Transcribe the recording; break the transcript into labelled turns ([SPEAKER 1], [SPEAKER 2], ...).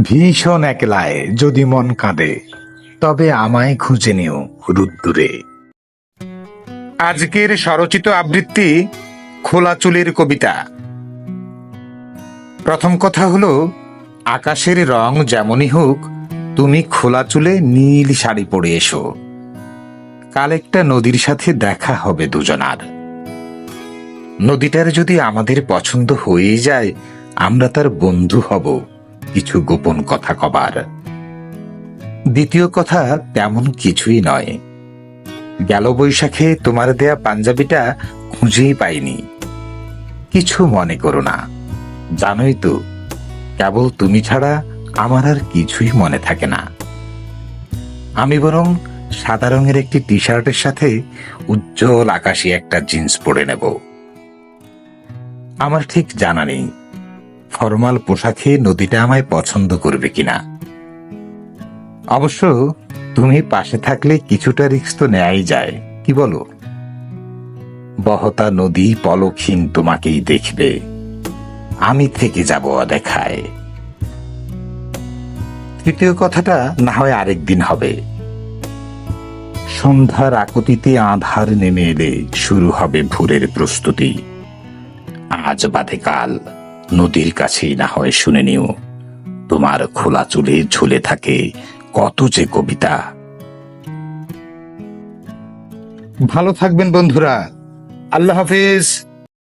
[SPEAKER 1] ভীষণ একলায় যদি মন কাঁদে, তবে আমায় খুঁজে নিও রুদ্দুরে। আজকের স্বরচিত আবৃত্তি খোলা চুলের কবিতা। প্রথম কথা হলো, আকাশের রং যেমনই হোক, তুমি খোলা চুলে নীল শাড়ি পরে এসো। কাল একটা নদীর সাথে দেখা হবে দুজনার। নদীটার যদি আমাদের পছন্দ হয়ে যায়, আমরা তার বন্ধু হব। কিছু গোপন কথা কবার। দ্বিতীয় কথা তেমন কিছুই নয়। গেল বৈশাখে তোমার দেয়া পাঞ্জাবিটা খুঁজেই পাইনি। কিছু মনে করো না। জানোই তো, কেবল তুমি ছাড়া আমার আর কিছুই মনে থাকে না। আমি বরং সাদা রঙের একটি টি শার্টের সাথে উজ্জ্বল আকাশি একটা জিন্স পরে নেব। আমার ঠিক জানা নেই। ফরমাল পোশাকে নদীটা আমায় পছন্দ করবে কিনা? অবশ্য তুমি পাশে থাকলে কিছুটা রিস্ক তো নেয়াই যায়, কি বলো? বহতা নদী পলক্ষীন তোমাকেই দেখবে, আমি থেকে যাব দেখায় তৃতীয় কথাটা না হয় আরেকদিন হবে। সন্ধ্যার আকতিতে আধার নেমে এলে শুরু হবে ভোরের প্রস্তুতি। আজ বাদে কাল। নদীর কাছেই না হয় শুনে নিও। তোমার খোলা চুলে ঝুলে থাকে কত যে কবিতা। ভালো থাকবেন বন্ধুরা। আল্লাহ হাফিজ।